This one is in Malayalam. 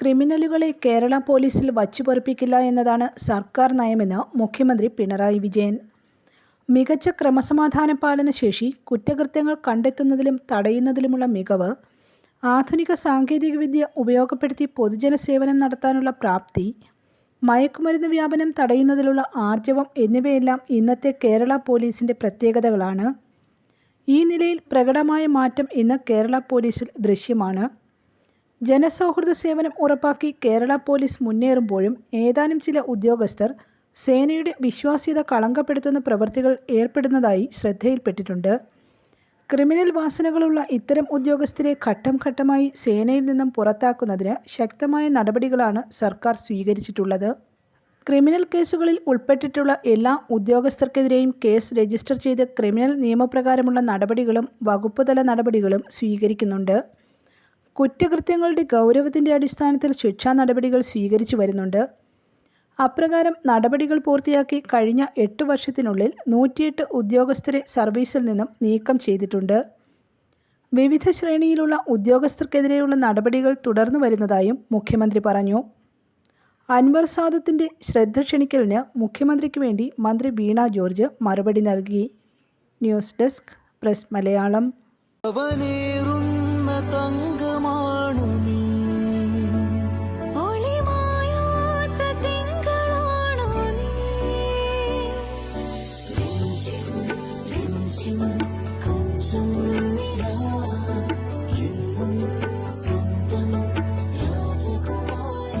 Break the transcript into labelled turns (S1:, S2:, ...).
S1: ക്രിമിനലുകളെ കേരള പോലീസിൽ വച്ചുപൊറിപ്പിക്കില്ല എന്നതാണ് സർക്കാർ നയമെന്ന് മുഖ്യമന്ത്രി പിണറായി വിജയൻ. മികച്ച ക്രമസമാധാന പാലന ശേഷി കുറ്റകൃത്യങ്ങൾ കണ്ടെത്തുന്നതിലും തടയുന്നതിലുമുള്ള മികവ് ആധുനിക സാങ്കേതികവിദ്യ ഉപയോഗപ്പെടുത്തി പൊതുജന സേവനം നടത്താനുള്ള പ്രാപ്തി മയക്കുമരുന്ന് വ്യാപനം തടയുന്നതിലുള്ള ആർജവം എന്നിവയെല്ലാം ഇന്നത്തെ കേരള പോലീസിന്റെ പ്രത്യേകതകളാണ്. ഈ നിലയിൽ പ്രകടമായ മാറ്റം ഇന്ന് കേരള പോലീസിൽ ദൃശ്യമാണ്. ജനസൗഹൃദ സേവനം ഉറപ്പാക്കി കേരള പോലീസ് മുന്നേറുമ്പോഴും ഏതാനും ചില ഉദ്യോഗസ്ഥർ സേനയുടെ വിശ്വാസ്യത കളങ്കപ്പെടുത്തുന്ന പ്രവൃത്തികൾ ഏർപ്പെടുന്നതായി ശ്രദ്ധയിൽപ്പെട്ടിട്ടുണ്ട്. ക്രിമിനൽ വാസനകളുള്ള ഇത്തരം ഉദ്യോഗസ്ഥരെ ഘട്ടം ഘട്ടമായി സേനയിൽ നിന്നും പുറത്താക്കുന്നതിന് ശക്തമായ നടപടികളാണ് സർക്കാർ സ്വീകരിച്ചിട്ടുള്ളത്. ക്രിമിനൽ കേസുകളിൽ ഉൾപ്പെട്ടിട്ടുള്ള എല്ലാ ഉദ്യോഗസ്ഥർക്കെതിരെയും കേസ് രജിസ്റ്റർ ചെയ്ത് ക്രിമിനൽ നിയമപ്രകാരമുള്ള നടപടികളും വകുപ്പുതല നടപടികളും സ്വീകരിക്കുന്നുണ്ട്. കുറ്റകൃത്യങ്ങളുടെ ഗൗരവത്തിന്റെ അടിസ്ഥാനത്തിൽ ശിക്ഷാ നടപടികൾ സ്വീകരിച്ചു വരുന്നുണ്ട്. അപ്രകാരം നടപടികൾ പൂർത്തിയാക്കി കഴിഞ്ഞ എട്ട് വർഷത്തിനുള്ളിൽ നൂറ്റിയെട്ട് ഉദ്യോഗസ്ഥരെ സർവീസിൽ നിന്നും നീക്കം ചെയ്തിട്ടുണ്ട്. വിവിധ ശ്രേണിയിലുള്ള ഉദ്യോഗസ്ഥർക്കെതിരെയുള്ള നടപടികൾ തുടർന്നു വരുന്നതായും മുഖ്യമന്ത്രി പറഞ്ഞു. അൻവർ സാദത്തിന്റെ ശ്രദ്ധ ക്ഷണിക്കലിന് മുഖ്യമന്ത്രിക്ക് വേണ്ടി മന്ത്രി വീണ ജോർജ് മറുപടി നൽകി.
S2: News desk press Malayalam.